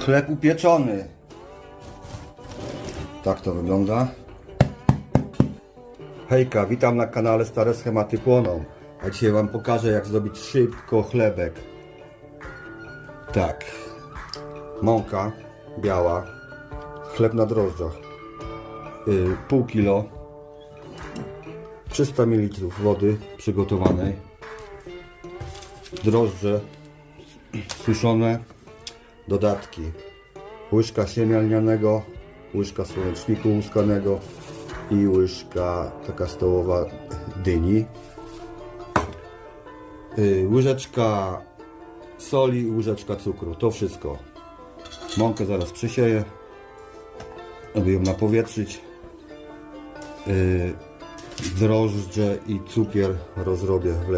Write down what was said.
Chleb upieczony. Tak to wygląda. Hejka, witam na kanale Stare Schematy Płoną. A dzisiaj Wam pokażę jak zrobić szybko chlebek. Tak. Mąka biała. Chleb na drożdżach. Yy, pół kilo. 300 ml wody przygotowanej. Drożdże suszone. Dodatki. Łyżka sienia lnianego, łyżka słoneczniku łuskanego i łyżka taka stołowa dyni. Yy, łyżeczka soli łyżeczka cukru. To wszystko. Mąkę zaraz przysieję, aby ją napowietrzyć. Yy, drożdże i cukier rozrobię w